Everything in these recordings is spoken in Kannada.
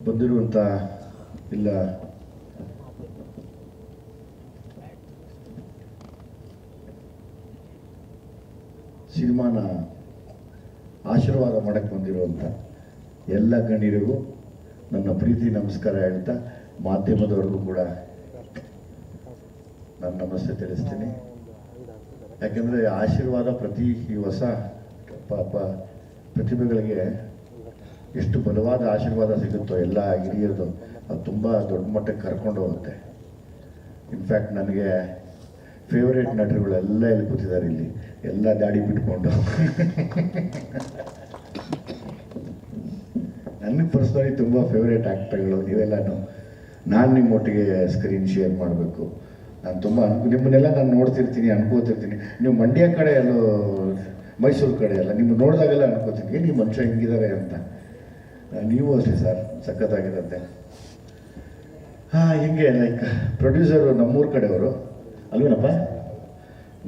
ಬಂದಿರುವಂಥ ಇಲ್ಲ. ಸಿನಿಮಾನ ಆಶೀರ್ವಾದ ಮಾಡಕ್ಕೆ ಬಂದಿರುವಂಥ ಎಲ್ಲ ಗಣ್ಯರಿಗೂ ನನ್ನ ಪ್ರೀತಿ ನಮಸ್ಕಾರ ಹೇಳ್ತಾ ಮಾಧ್ಯಮದವ್ರಿಗೂ ಕೂಡ ನನ್ನ ನಮಸ್ತೆ ತಿಳಿಸ್ತೀನಿ. ಯಾಕೆಂದರೆ ಆಶೀರ್ವಾದ ಪ್ರತಿ ಈ ಹೊಸ ಪಾಪ ಪ್ರತಿಭೆಗಳಿಗೆ ಎಷ್ಟು ಬಲವಾದ ಆಶೀರ್ವಾದ ಸಿಗುತ್ತೋ ಎಲ್ಲ ಹಿರಿಯರದು, ಅದು ತುಂಬ ದೊಡ್ಡ ಮಟ್ಟಕ್ಕೆ ಕರ್ಕೊಂಡು ಹೋಗುತ್ತೆ. ಇನ್ಫ್ಯಾಕ್ಟ್ ನನಗೆ ಫೇವ್ರೇಟ್ ನಟರುಗಳೆಲ್ಲ ಇಲ್ಲಿ ಕೂತಿದ್ದಾರೆ ಇಲ್ಲಿ. ಎಲ್ಲ ದಾಡಿ ಬಿಟ್ಕೊಂಡು. ನನಗೆ ಪರ್ಸ್ನಲಿ ತುಂಬ ಫೇವ್ರೇಟ್ ಆ್ಯಕ್ಟರ್ಗಳು ನೀವೆಲ್ಲನೂ ನಾನು ನಿಮ್ಮ ಒಟ್ಟಿಗೆ ಸ್ಕ್ರೀನ್ ಶೇರ್ ಮಾಡಬೇಕು. ನಾನು ತುಂಬ ಅನ್ಕೋ ನಿಮ್ಮನ್ನೆಲ್ಲ ನಾನು ನೋಡ್ತಿರ್ತೀನಿ, ಅನ್ಕೋತಿರ್ತೀನಿ. ನೀವು ಮಂಡ್ಯ ಕಡೆ ಎಲ್ಲೋ ಮೈಸೂರು ಕಡೆ ಎಲ್ಲ ನಿಮ್ಮ ನೋಡಿದಾಗೆಲ್ಲ ಅನ್ಕೋತೀನಿ ಈ ಮನುಷ್ಯ ಹಿಂಗಿದ್ದಾರೆ ಅಂತ. ನೀವು ಅಷ್ಟೇ ಸರ್ ಸಖತ್ತಾಗಿರುತ್ತೆ ಹಾಂ, ಹಿಂಗೆ ಲೈಕ್ ಪ್ರೊಡ್ಯೂಸರು ನಮ್ಮೂರ ಕಡೆಯವರು. ಅಲ್ವೇನಪ್ಪ?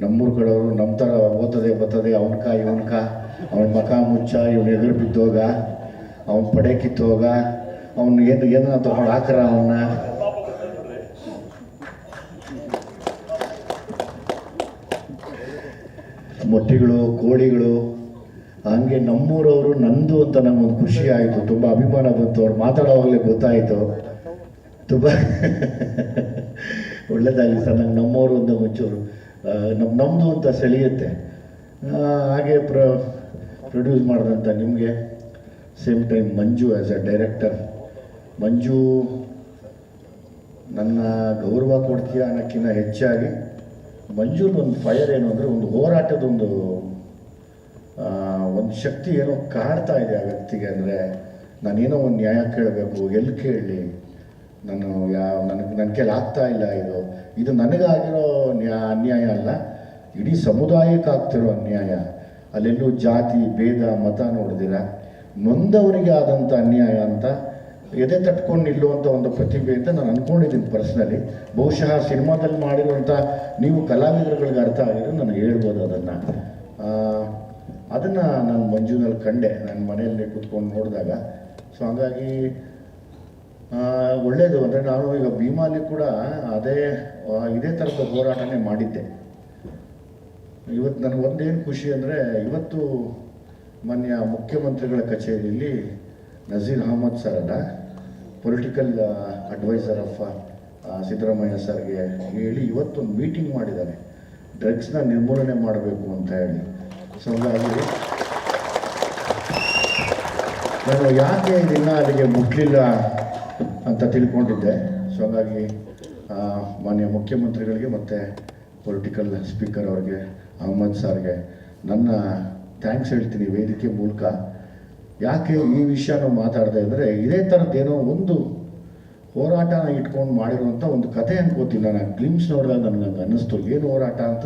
ನಮ್ಮೂರ ಕಡೆಯವರು ನಮ್ಮ ಥರ ಓದ್ತದೆ, ಬರ್ತದೆ ಅವನ್ಕ ಕಾ ಅವನ ಮಖ ಮುಚ್ಚ, ಇವನು ಎದುರು ಬಿದ್ದೋಗ, ಅವನ ಪಡೆ ಕಿತ್ತೋಗ, ಅವನು ಏನು ಏನನ್ನ ತಗೊಂಡು ಹಾಕ್ರ ಅವನ್ನ ಮೊಟ್ಟೆಗಳು, ಕೋಳಿಗಳು ಹಂಗೆ ನಮ್ಮೂರವರು ನಂದು ಅಂತ ನಮಗೊಂದು ಖುಷಿ ಆಯಿತು, ತುಂಬ ಅಭಿಮಾನ ಬಂತು, ಅವ್ರು ಮಾತಾಡೋವಾಗಲೇ ಗೊತ್ತಾಯಿತು. ತುಂಬ ಒಳ್ಳೇದಾಗಲಿ ಸರ್, ನಂಗೆ ನಮ್ಮವರು ಅಂತ ಒಂಚೂರು ನಮ್ಮ ನಮ್ಮದು ಅಂತ ಸೆಳೆಯುತ್ತೆ. ಹಾಗೆ ಪ್ರ ಪ್ರೊಡ್ಯೂಸ್ ಮಾಡಿದಂಥ ನಿಮಗೆ same time Manju as a director Manju, ನನ್ನ ಗೌರವ ಕೊಡ್ತೀಯ ಅನ್ನೋಕ್ಕಿಂತ ಹೆಚ್ಚಾಗಿ ಮಂಜುನ ಒಂದು ಫೈರ್ ಏನು ಅಂದರೆ ಒಂದು ಹೋರಾಟದ ಒಂದು ಒಂದು ಶಕ್ತಿ ಏನೋ ಕಾಡ್ತಾ ಇದೆ ಆ ವ್ಯಕ್ತಿಗೆ ಅಂದರೆ, ನಾನೇನೋ ಒಂದು ನ್ಯಾಯ ಕೇಳಬೇಕು ಎಲ್ಲಿ ಕೇಳಲಿ ನಾನು ಯಾವ ನನಗೆ ನನ್ನ ಕೈಲಿ ಆಗ್ತಾ ಇಲ್ಲ ಇದು. ಇದು ನನಗಾಗಿರೋ ನ್ಯಾ, ಅನ್ಯಾಯ ಅಲ್ಲ, ಇಡೀ ಸಮುದಾಯಕ್ಕೆ ಆಗ್ತಿರೋ ಅನ್ಯಾಯ. ಅಲ್ಲೆಲ್ಲೂ ಜಾತಿ, ಭೇದ, ಮತ ನೋಡಿದಿರ? ನೊಂದವರಿಗೆ ಆದಂಥ ಅನ್ಯಾಯ ಅಂತ ಎದೆ ತಟ್ಕೊಂಡು ನಿಲ್ಲುವಂಥ ಒಂದು ಪ್ರತಿಭೆ ಅಂತ ನಾನು ಅಂದ್ಕೊಂಡಿದ್ದೀನಿ ಪರ್ಸ್ನಲಿ. ಬಹುಶಃ ಸಿನಿಮಾದಲ್ಲಿ ಮಾಡಿರುವಂಥ ನೀವು ಕಲಾವಿದರುಗಳಿಗೆ ಅರ್ಥ ಆಗಿರೋ ನನಗೆ ಹೇಳ್ಬೋದು ಅದನ್ನು. ಅದನ್ನು ನಾನು ಮಂಜುನಲ್ಲಿ ಕಂಡೆ ನನ್ನ ಮನೆಯಲ್ಲಿ ಕೂತ್ಕೊಂಡು ನೋಡಿದಾಗ. ಸೊ ಹಾಗಾಗಿ ಒಳ್ಳೆಯದು ಅಂದರೆ ನಾನು ಈಗ ಭೀಮಾಲಿ ಕೂಡ ಅದೇ ಇದೇ ಥರದ ಹೋರಾಟನೇ ಮಾಡಿದ್ದೆ. ಇವತ್ತು ನನಗೆ ಒಂದೇನು ಖುಷಿ ಅಂದರೆ, ಇವತ್ತು ಮಾನ್ಯ ಮುಖ್ಯಮಂತ್ರಿಗಳ ಕಚೇರಿಯಲ್ಲಿ ನಜೀರ್ ಅಹಮದ್ ಅಲ್ಲ ಪೊಲಿಟಿಕಲ್ ಅಡ್ವೈಸರ್ ಆಫ್ ಸಿದ್ದರಾಮಯ್ಯ ಸರ್ಗೆ ಹೇಳಿ ಇವತ್ತೊಂದು ಮೀಟಿಂಗ್ ಮಾಡಿದ್ದಾರೆ. ಡ್ರಗ್ಸ್ನ ನಿರ್ಮೂಲನೆ ಮಾಡಬೇಕು ಅಂತ ಹೇಳಿ. ಸೊ ಹಾಗಾಗಿ ನಾನು ಯಾಕೆ ಇದನ್ನ ಅಲ್ಲಿಗೆ ಮುಟ್ಲಿಲ್ಲ ಅಂತ ತಿಳ್ಕೊಂಡಿದ್ದೆ. ಸೊ ಹಾಗಾಗಿ ಮಾನ್ಯ ಮುಖ್ಯಮಂತ್ರಿಗಳಿಗೆ ಮತ್ತು ಪೊಲಿಟಿಕಲ್ ಸ್ಪೀಕರ್ ಅವ್ರಿಗೆ ಅಹಮದ್ ಸಾರ್ಗೆ ನನ್ನ ಥ್ಯಾಂಕ್ಸ್ ಹೇಳ್ತೀನಿ ವೇದಿಕೆ ಮೂಲಕ. ಯಾಕೆ ಈ ವಿಷಯ ನಾವು ಮಾತಾಡಿದೆ ಅಂದರೆ, ಇದೇ ಥರದ್ದೇನೋ ಒಂದು ಹೋರಾಟನ ಇಟ್ಕೊಂಡು ಮಾಡಿರುವಂಥ ಒಂದು ಕತೆ ಅನ್ಕೋತೀನಿ ನಾನು. ಗ್ಲಿಮ್ಸ್ ನೋಡಿದಾಗ ನನಗೆ ಅನ್ನಿಸ್ತು, ಏನು ಹೋರಾಟ ಅಂತ?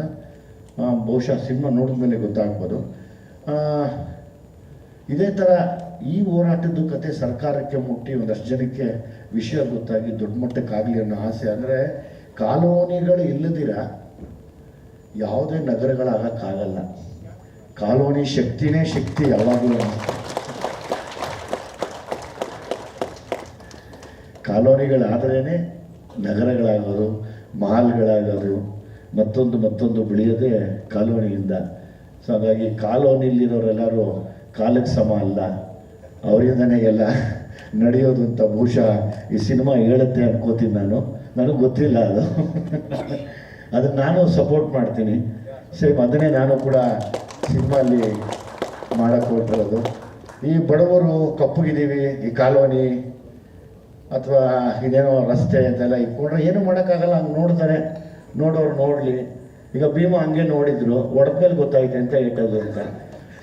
ಬಹುಶಃ ಸಿನಿಮಾ ನೋಡಿದ ಮೇಲೆ ಗೊತ್ತಾಗ್ಬೋದು. ಇದೇ ಥರ ಈ ಹೋರಾಟದ ಕತೆ ಸರ್ಕಾರಕ್ಕೆ ಮುಟ್ಟಿ ಒಂದಷ್ಟು ಜನಕ್ಕೆ ವಿಷಯ ಗೊತ್ತಾಗಿ ದೊಡ್ಡ ಮಟ್ಟಕ್ಕಾಗಲಿ ಅನ್ನೋ ಆಸೆ. ಅಂದರೆ ಕಾಲೋನಿಗಳು ಇಲ್ಲದಿರ ಯಾವುದೇ ನಗರಗಳಾಗಕ್ಕಾಗಲ್ಲ. ಕಾಲೋನಿ ಶಕ್ತಿನೇ ಶಕ್ತಿ ಯಾವಾಗಲೂ. ಕಾಲೋನಿಗಳಾದ್ರೇ ನಗರಗಳಾಗೋದು, ಮಾಲ್ಗಳಾಗೋದು ಮತ್ತೊಂದು ಮತ್ತೊಂದು ಬೆಳೆಯೋದೇ ಕಾಲೋನಿಯಿಂದ. ಸೊ ಹಾಗಾಗಿ ಕಾಲೋನಿಲಿರೋರೆಲ್ಲರೂ ಕಾಲಕ್ಕೆ ಸಮ ಅಲ್ಲ. ಅವರಿಂದನೇ ಎಲ್ಲ ನಡೆಯೋದು ಅಂತ ಬಹುಶಃ ಈ ಸಿನಿಮಾ ಹೇಳುತ್ತೆ ಅನ್ಕೋತೀನಿ ನಾನು. ನನಗೆ ಗೊತ್ತಿಲ್ಲ ಅದು. ಅದನ್ನು ನಾನು ಸಪೋರ್ಟ್ ಮಾಡ್ತೀನಿ. ಸೇಮ್ ಅದನ್ನೇ ನಾನು ಕೂಡ ಸಿನಿಮಾಲ್ಲಿ ಮಾಡಕ್ಕೆ ಹೊರಟಿರೋದು ಈ ಬಡವರು ಕಪ್ಪುಗಿದ್ದೀವಿ, ಈ ಕಾಲೋನಿ ಅಥವಾ ಇದೇನೋ ರಸ್ತೆ ಅಂತೆಲ್ಲ ಇಟ್ಕೊಂಡ್ರೆ ಏನು ಮಾಡೋಕ್ಕಾಗಲ್ಲ, ಹಂಗೆ ನೋಡ್ತಾರೆ. ನೋಡೋರು ನೋಡಲಿ. ಈಗ ಭೀಮಾ ಹಂಗೆ ನೋಡಿದ್ರು ಒಡೆದ್ಮೇಲೆ ಗೊತ್ತಾಯ್ತು ಅಂತ ಹೇಳ್ತಾರೆ ಅಂತ.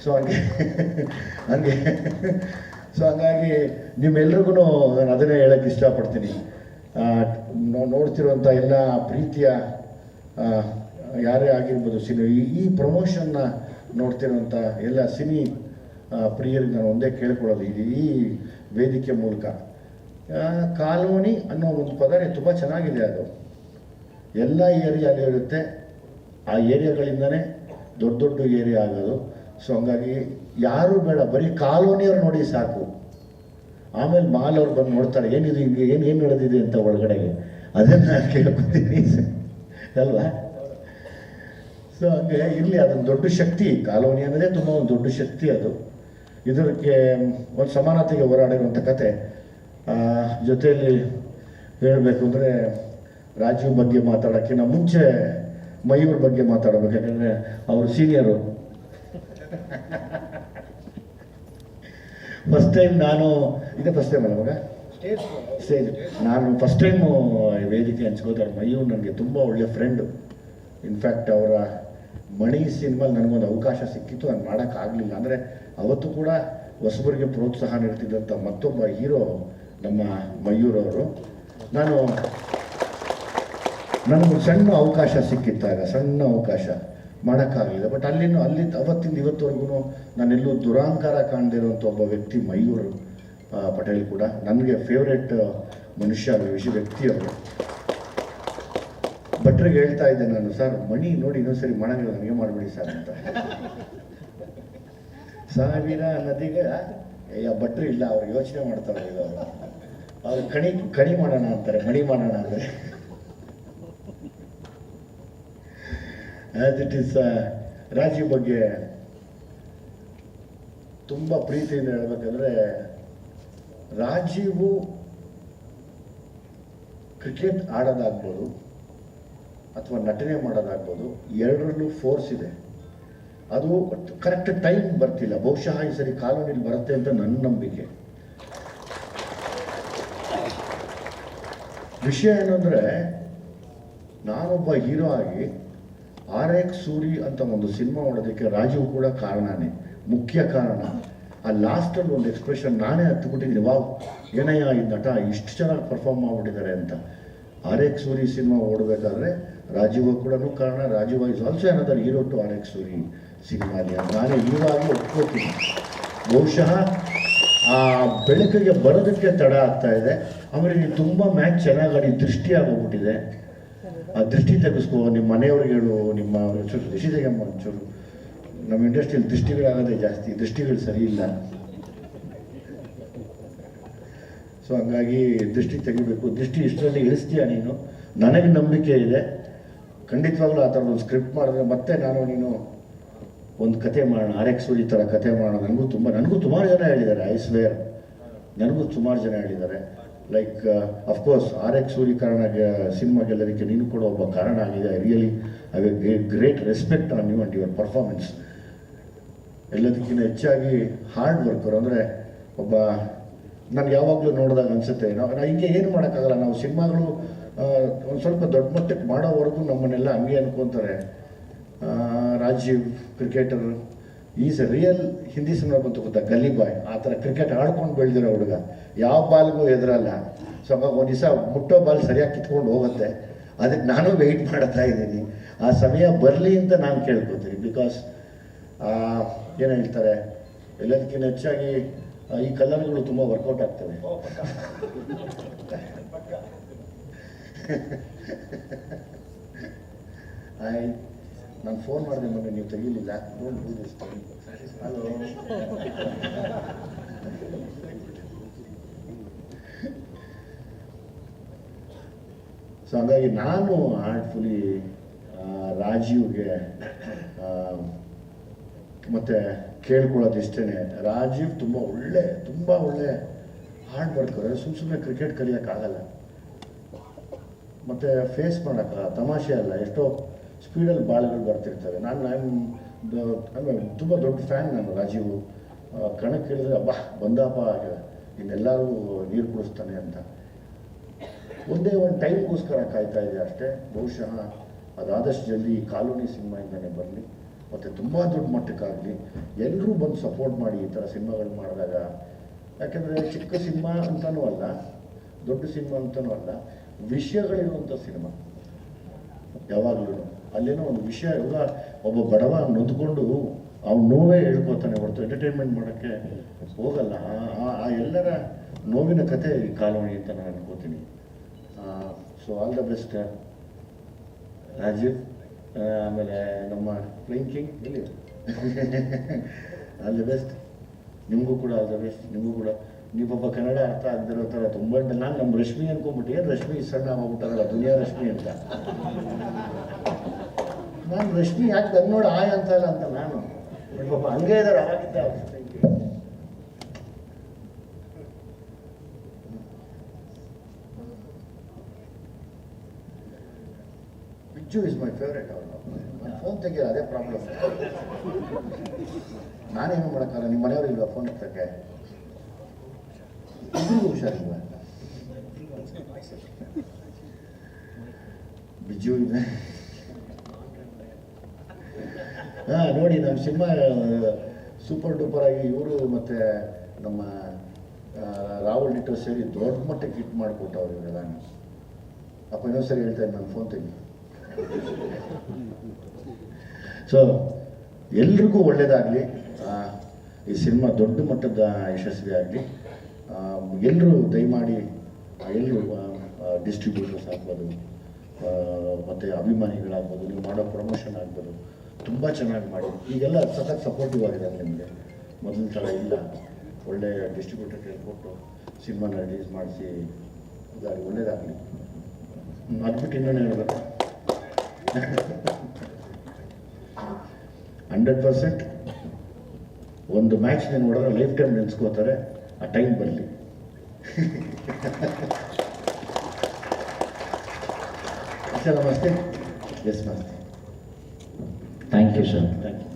ಸೊ ಹಂಗೆ ಹಂಗೆ. ಸೊ ಹಂಗಾಗಿ ನಿಮ್ಮೆಲ್ರಿಗೂ ನಾನು ಅದನ್ನೇ ಹೇಳಕ್ಕೆ ಇಷ್ಟಪಡ್ತೀನಿ. ನೋಡ್ತಿರುವಂಥ ಎಲ್ಲ ಪ್ರೀತಿಯ ಯಾರೇ ಆಗಿರ್ಬೋದು, ಸಿನಿ, ಈ ಪ್ರಮೋಷನ್ನ ನೋಡ್ತಿರುವಂಥ ಎಲ್ಲ ಸಿನಿ ಪ್ರಿಯರಿಗೆ ನಾನು ಒಂದೇ ಕೇಳ್ಕೊಳ್ಳೋದು. ಈ ವೇದಿಕೆ ಮೂಲಕ. ಕಾಲೋನಿ ಅನ್ನೋ ಒಂದು ಪದ ತುಂಬ ಚೆನ್ನಾಗಿದೆ ಅದು. ಎಲ್ಲ ಏರಿಯಾ ಇರುತ್ತೆ. ಆ ಏರಿಯಾಗಳಿಂದನೇ ದೊಡ್ಡ ದೊಡ್ಡ ಏರಿಯಾ ಆಗೋದು. ಸೊ ಹಂಗಾಗಿ ಯಾರೂ ಬೇಡ, ಬರೀ ಕಾಲೋನಿಯವ್ರು ನೋಡಿ ಸಾಕು. ಆಮೇಲೆ ಮಾಲ್ ಅವ್ರು ಬಂದು ನೋಡ್ತಾರೆ, ಏನಿದು ಹಿಂಗೆ, ಏನು ಏನು ನಡೆದಿದೆ ಅಂತ ಒಳಗಡೆಗೆ. ಅದನ್ನು ನಾನು ಕೇಳ್ಕೊತೀನಿ. ಅಲ್ವಾ? ಸೊ ಹಂಗೆ ಇರಲಿ, ಅದೊಂದು ದೊಡ್ಡ ಶಕ್ತಿ. ಕಾಲೋನಿ ಅನ್ನೋದೇ ತುಂಬ ಒಂದು ದೊಡ್ಡ ಶಕ್ತಿ ಅದು. ಇದಕ್ಕೆ, ಒಂದು ಸಮಾನತೆಗೆ ಹೋರಾಡಿರುವಂಥ ಕತೆ. ಜೊತೆಯಲ್ಲಿ ಹೇಳಬೇಕು ಅಂದರೆ ರಾಜೀವ್ ಬಗ್ಗೆ ಮಾತಾಡೋಕ್ಕಿಂತ ಮುಂಚೆ ಮಯೂರ್ ಬಗ್ಗೆ ಮಾತಾಡಬೇಕು. ಯಾಕಂದರೆ ಅವರು ಸೀನಿಯರು ಫಸ್ಟ್ ಟೈಮ್ ನಾನು ಇದೇ ಫಸ್ಟ್ ಟೈಮ್ ಅಲ್ಲ ಮಗ? ಸ್ಟೇಜ್ ನಾನು ಫಸ್ಟ್ ಟೈಮು ವೇದಿಕೆ ಹಂಚ್ಕೋತಾರೆ. ಮಯೂರ್ ನನಗೆ ತುಂಬ ಒಳ್ಳೆ ಫ್ರೆಂಡು ಇನ್ಫ್ಯಾಕ್ಟ್ ಅವರ ಮಣಿ ಸಿನಿಮಾಲ್ ನನಗೊಂದು ಅವಕಾಶ ಸಿಕ್ಕಿತ್ತು. ನಾನು ಮಾಡೋಕ್ಕಾಗಲಿಲ್ಲ ಅಂದರೆ ಅವತ್ತು ಕೂಡ ಹೊಸಬರಿಗೆ ಪ್ರೋತ್ಸಾಹ ನೀಡ್ತಿದ್ದಂಥ ಮತ್ತೊಬ್ಬ ಹೀರೋ ನಮ್ಮ ಮಯೂರವರು ನಾನು ನನಗೊಂದು ಸಣ್ಣ ಅವಕಾಶ ಸಿಕ್ಕಿತ್ತಾಗ ಸಣ್ಣ ಅವಕಾಶ ಮಾಡೋಕ್ಕಾಗಲಿಲ್ಲ. ಬಟ್ ಅಲ್ಲಿನೂ, ಅಲ್ಲಿ ಅವತ್ತಿಂದ ಇವತ್ತುವರೆಗೂ ನಾನೆಲ್ಲೂ ದುರಾಂಕಾರ ಕಾಣದಿರುವಂಥ ಒಬ್ಬ ವ್ಯಕ್ತಿ, ಮಯೂರ್ ಪಟೇಲ್ ಕೂಡ ನನಗೆ ಫೇವ್ರೆಟ್ ಮನುಷ್ಯ ವಿಷಯ ವ್ಯಕ್ತಿ ಅವರು. ಭಟ್ರಿಗೆ ಹೇಳ್ತಾ ಇದ್ದೆ ನಾನು, ಸರ್, ಮಣಿ ನೋಡಿ ಇನ್ನೊಂದ್ಸರಿ ಮಾಡಂಗಿಲ್ಲ ನನಗೆ ಮಾಡಬೇಡಿ ಸರ್ ಅಂತ. ಸಾವಿರ ನದಿಗೆ, ಅಯ್ಯ, ಭಟ್ರು ಇಲ್ಲ, ಅವ್ರು ಯೋಚನೆ ಮಾಡ್ತಾರೆ ಇದು. ಅವರು ಕಣಿ ಕಣಿ ಮಾಡೋಣ ಅಂತಾರೆ, ಮಣಿ ಮಾಡೋಣ ಅಂದರೆ ಆಸ್ ಇಟ್ ಈಸ್ ರಾಜೀವ್ ಬಗ್ಗೆ ತುಂಬ ಪ್ರೀತಿಯಿಂದ ಹೇಳಬೇಕಂದ್ರೆ ರಾಜೀವು ಕ್ರಿಕೆಟ್ ಆಡೋದಾಗ್ಬೋದು ಅಥವಾ ನಟನೆ ಮಾಡೋದಾಗ್ಬೋದು, ಎರಡರಲ್ಲೂ ಫೋರ್ಸ್ ಇದೆ. ಅದು ಕರೆಕ್ಟ್ ಟೈಮ್ ಬರ್ತಿಲ್ಲ. ಬಹುಶಃ ಈ ಸರಿ ಕಾಲೋನಿಲಿ ಬರುತ್ತೆ ಅಂತ ನನ್ನ ನಂಬಿಕೆ. ವಿಷಯ ಏನಂದರೆ, ನಾನೊಬ್ಬ ಹೀರೋ ಆಗಿ ಆರ್ ಎಕ್ಸ್ ಸೂರಿ ಅಂತ ಒಂದು ಸಿನಿಮಾ ಮಾಡೋದಕ್ಕೆ ರಾಜೀವ್ ಕೂಡ ಕಾರಣನೇ, ಮುಖ್ಯ ಕಾರಣ. ಆ ಲಾಸ್ಟಲ್ಲಿ ಒಂದು ಎಕ್ಸ್ಪ್ರೆಷನ್ ನಾನೇ ಹತ್ಬಿಟ್ಟಿದ್ದೀನಿ ವಾವ್ ಏನಯ್ಯ ಈ ನಟ ಇಷ್ಟು ಚೆನ್ನಾಗಿ ಪರ್ಫಾರ್ಮ್ ಮಾಡಿಬಿಟ್ಟಿದ್ದಾರೆ ಅಂತ. ಆರ್ ಎಕ್ಸ್ ಸೂರಿ ಸಿನಿಮಾ ಓಡಬೇಕಾದ್ರೆ ರಾಜೀವ್ ಕೂಡ ಕಾರಣ. Rajeev is also another hero to R X Suri ಸಿನಿಮಾಲಿ. ನಾನೇ ಹೀರೋ ಒಪ್ಕೋತೀನಿ ಬಹುಶಃ ಆ ಬೆಳಕಿಗೆ ಬರೋದಕ್ಕೆ ತಡ ಆಗ್ತಾ ಇದೆ. ಆಮೇಲೆ ನೀವು ತುಂಬ ಮ್ಯಾಚ್ ಚೆನ್ನಾಗಿ ಆಡಿ ದೃಷ್ಟಿ ಆಗೋಗ್ಬಿಟ್ಟಿದೆ ಆ ದೃಷ್ಟಿ ತೆಗೆಸ್ಕೋ ನಿಮ್ಮ ಮನೆಯವ್ರಿಗೆ ಹೇಳು, ನಿಮ್ಮ ಒಂಚೂರು ತೆಗೆಮ್ಮ ಒಂಚೂರು. ನಮ್ಮ ಇಂಡಸ್ಟ್ರಿಯಲ್ಲಿ ದೃಷ್ಟಿಗಳಾಗೋದೇ ಜಾಸ್ತಿ, ದೃಷ್ಟಿಗಳು ಸರಿ ಇಲ್ಲ. ಸೊ ಹಂಗಾಗಿ ದೃಷ್ಟಿ ತೆಗಿಬೇಕು. ದೃಷ್ಟಿ ಇಷ್ಟರಲ್ಲಿ ಇಳಿಸ್ತೀಯ ನೀನು? ನನಗೆ ನಂಬಿಕೆ ಇದೆ. ಖಂಡಿತವಾಗ್ಲೂ ಆ ಥರ ಒಂದು ಸ್ಕ್ರಿಪ್ಟ್ ಮಾಡಿದ್ರೆ ಮತ್ತೆ ನಾನು ನೀನು ಒಂದು ಕತೆ ಮಾಡೋಣ ಆರ್ ಎಕ್ಸ್ ಈ ಥರ ಕತೆ ಮಾಡೋಣ. ನನಗೂ ತುಂಬ ನನಗೂ ಸುಮಾರು ಜನ ಹೇಳಿದ್ದಾರೆ ಐ ಸ್ವೇರ್ ನನಗೂ ಸುಮಾರು ಜನ ಹೇಳಿದ್ದಾರೆ. Like of course R X Suri ಕಾರಣ ಸಿನಿಮಾ ಗೆಲ್ಲೋದಕ್ಕೆ ನೀನು ಕೂಡ ಒಬ್ಬ ಕಾರಣ ಆಗಿದೆ. I really I great respect on you and your performance ಎಲ್ಲದಕ್ಕಿಂತ ಹೆಚ್ಚಾಗಿ ಹಾರ್ಡ್ ವರ್ಕರ್ ಅಂದರೆ ಒಬ್ಬ ನನಗೆ ಯಾವಾಗಲೂ ನೋಡಿದಾಗ ಅನಿಸುತ್ತೆ, ನಾವು ನಾವು ಹಿಂಗೆ ಏನು ಮಾಡೋಕ್ಕಾಗಲ್ಲ. ನಾವು ಸಿನಿಮಾಗಳು ಒಂದು ಸ್ವಲ್ಪ ದೊಡ್ಡ ಮಟ್ಟಕ್ಕೆ ಮಾಡೋವರೆಗೂ ನಮ್ಮನ್ನೆಲ್ಲ ಹಂಗೆ ಅನ್ಕೊತಾರೆ. Rajeev cricketer is a real Hindi cinema ಬಂತು ಗೊತ್ತಾ? ಗಲ್ಲಿ ಬಾಯ್ ಆ ಥರ ಕ್ರಿಕೆಟ್ ಆಡ್ಕೊಂಡು ಬೆಳೆದಿರೋ ಹುಡುಗ. ಯಾವ ಬಾಲ್ಗೂ ಎದುರಲ್ಲ ಸೊ ಹಂಗಾಗಿ ಒಂದು ದಿವಸ ಮುಟ್ಟೋ ಬಾಲ್ ಸರಿಯಾಗಿ ಕಿತ್ಕೊಂಡು ಹೋಗುತ್ತೆ. ಅದಕ್ಕೆ ನಾನು ವೆಯ್ಟ್ ಮಾಡ್ತಾ ಇದ್ದೀನಿ. ಆ ಸಮಯ ಬರಲಿ ಅಂತ ನಾನು ಕೇಳ್ಕೊತೀನಿ. ಬಿಕಾಸ್ ಏನು ಹೇಳ್ತಾರೆ? ಎಲ್ಲದಕ್ಕಿಂತ ಹೆಚ್ಚಾಗಿ ಈ ಕಲರ್ಗಳು ತುಂಬ ವರ್ಕೌಟ್ ಆಗ್ತವೆ. ಆಯ್ ನಾನು ಫೋನ್ ಮಾಡಿದೆ ಮೊನ್ನೆ ನೀವು ತೆಗೀಲಿಲ್ಲ. Don't do this hello so ಹಾಗಾಗಿ ನಾನು ಹಾರ್ಟ್ಫುಲಿ ರಾಜೀವ್ಗೆ ಮತ್ತು ಕೇಳ್ಕೊಳ್ಳೋದು ಇಷ್ಟೇ ರಾಜೀವ್ ತುಂಬ ಒಳ್ಳೆ ತುಂಬ ಒಳ್ಳೆ ಹಾರ್ಡ್ ವರ್ಕರ್ ಸುಮ್ಮ ಸುಮ್ಮನೆ ಕ್ರಿಕೆಟ್ ಕಲಿಯೋಕ್ಕಾಗಲ್ಲ ಮತ್ತು ಫೇಸ್ ಮಾಡೋಕ್ಕಲ್ಲ, ತಮಾಷೆ ಅಲ್ಲ. ಎಷ್ಟೋ ಸ್ಪೀಡಲ್ಲಿ ಬಾಲ್ಗಳು ಬರ್ತಿರ್ತವೆ ನಾನು ನಾನು ತುಂಬ ದೊಡ್ಡ ಫ್ಯಾನ್ ನಾನು ರಾಜೀವ್. ಕಣಕ್ಕೆ ಕೇಳಿದ್ರೆ, ಅಬ್ಬಾ ಬಂದಪ್ಪ ಇನ್ನೆಲ್ಲರೂ ನೀರು ಕುಡಿಸ್ತಾನೆ ಅಂತ. ಒಂದೇ ಒಂದು ಟೈಮ್ಗೋಸ್ಕರ ಕಾಯ್ತಾ ಇದೆ ಅಷ್ಟೇ. ಬಹುಶಃ ಅದಾದಷ್ಟು ಜಲ್ದಿ ಈ ಕಾಲೋನಿ ಸಿನಿಮಾಯಿಂದನೇ ಬರಲಿ, ಮತ್ತು ತುಂಬ ದೊಡ್ಡ ಮಟ್ಟಕ್ಕಾಗಲಿ ಎಲ್ಲರೂ ಬಂದು ಸಪೋರ್ಟ್ ಮಾಡಿ ಈ ಥರ ಸಿನಿಮಾಗಳು ಮಾಡಿದಾಗ, ಯಾಕೆಂದರೆ ಚಿಕ್ಕ ಸಿನಿಮಾ ಅಂತಲೂ ಅಲ್ಲ, ದೊಡ್ಡ ಸಿನಿಮಾ ಅಂತಲೂ ಅಲ್ಲ, ವಿಷಯಗಳಿರುವಂಥ ಸಿನಿಮಾ. ಯಾವಾಗಲೂ ಅಲ್ಲೇನೋ ಒಂದು ವಿಷಯ, ಇವಾಗ ಒಬ್ಬ ಬಡವ ನೊಂದ್ಕೊಂಡು ಅವ್ನು ನೋವೇ ಹೇಳ್ಕೊತಾನೆ ಹೊರತು ಎಂಟರ್ಟೈನ್ಮೆಂಟ್ ಮಾಡೋಕ್ಕೆ ಹೋಗಲ್ಲ. ಆ- ಎಲ್ಲರ ನೋವಿನ ಕತೆ ಕಾಲೋಣಿ ಅಂತ ನಾನು ಅನ್ಕೋತೀನಿ. So all the best Rajeev ಆಮೇಲೆ ನಮ್ಮ ಪ್ಲೇಯಿಂಗ್ ಇಲ್ಲಿ ಆಲ್ ದ ಬೆಸ್ಟ್ ನಿಮಗೂ ಕೂಡ ಆಲ್ ದ ಬೆಸ್ಟ್ ನಿಮಗೂ ಕೂಡ. ನೀವೊಬ್ಬ ಕನ್ನಡ ಅರ್ಥ ಆಗದಿರೋ ಥರ ತುಂಬ ನಾನು ನಮ್ಮ ರಶ್ಮಿ ಅನ್ಕೊಂಬಿಟ್ಟು ಏನು ರಶ್ಮಿ ಸಣ್ಣ ಆಗ್ಬಿಟ್ಟಾರಲ್ಲ, ದುನಿಯಾ ರಶ್ಮಿ ಅಂತ. ನಾನು ರಶ್ಮಿ ಯಾಕೆ ನೋಡಿ, ಆಯ್ ಅಂತಲ್ಲ ಅಂತ ನಾನು. ಪಾಪ ಹಂಗೆ ಇದ್ದಾರೆ ಅವಾಗಿದ್ದ ಬಿಜ್ಜು ಇಸ್ ಮೈ ಫೇವ್ರೇಟ್ ಅವರು ನನ್ನ ಫೋನ್ ತೆಗಿಯೋದು ಅದೇ ಪ್ರಾಬ್ಲಮ್ ನಾನೇನು ಮಾಡೋಕ್ಕಲ್ಲ ನಿಮ್ಮ ಮನೆಯವರು ಇಲ್ವಾ ಫೋನ್ ಹತ್ತಕ್ಕೆ ಇಬ್ಬರಿಗೂ ಹುಷಾರಿಲ್ವ ಬಿಜು ಇದೆ. ಹಾ, ನೋಡಿ ನಮ್ಮ ಸಿನಿಮಾ ಸೂಪರ್ ಡೂಪರ್ ಆಗಿ ಇವರು ಮತ್ತೆ ನಮ್ಮ ರಾಹುಲ್ ಡಿಟೋ ಸೇರಿ ದೊಡ್ಡ ಮಟ್ಟಕ್ಕೆ ಹಿಟ್ ಮಾಡಿಕೊಟ್ಟವ್ರು ಇವರೆಲ್ಲ ಅಪ್ಪ ಇನ್ನೊಂದ್ಸರಿ ಹೇಳ್ತಾರೆ ನಾನು ಫೋನ್ ತೆಗಿ. ಸೊ ಎಲ್ರಿಗೂ ಒಳ್ಳೆಯದಾಗಲಿ ಈ ಸಿನಿಮಾ ದೊಡ್ಡ ಮಟ್ಟದ ಯಶಸ್ವಿ ಆಗಲಿ. ಎಲ್ಲರೂ ದಯಮಾಡಿ ಎಲ್ಲರೂ ಡಿಸ್ಟ್ರಿಬ್ಯೂಟರ್ಸ್ ಆಗ್ಬೋದು ಮತ್ತು ಅಭಿಮಾನಿಗಳಾಗ್ಬೋದು, ನೀವು ಮಾಡೋ ಪ್ರಮೋಷನ್ ಆಗ್ಬೋದು, ತುಂಬ ಚೆನ್ನಾಗಿ ಮಾಡಿ. ಈಗೆಲ್ಲ ಸಖತ್ ಸಪೋರ್ಟಿವ್ ಆಗಿದೆ ನಿಮಗೆ. ಮೊದಲ ಥರ ಇಲ್ಲ. ಒಳ್ಳೆ ಡಿಸ್ಟ್ರಿಬ್ಯೂಟರ್ ಕೇಳ್ಕೊಟ್ಟು ಸಿನಿಮಾನ ರಿಲೀಸ್ ಮಾಡಿಸಿ ಒಳ್ಳೇದಾಗಲಿ. ಅದು ಬಿಟ್ಟು ಇನ್ನೊಂದು ಹೇಳ್ಬೇಕು. Hundred percent. ಒಂದು ಮ್ಯಾಚ್ ನೀನು ನೋಡಿದ್ರೆ ಲೈಫ್ ಟೈಮ್ ನೆನೆಸ್ಕೋತಾರೆ ಆ ಟೈಮ್ ಬರಲಿ ಸರ್ ನಮಸ್ತೆ. ಎಸ್ ನಮಸ್ತೆ. Thank you sir thank you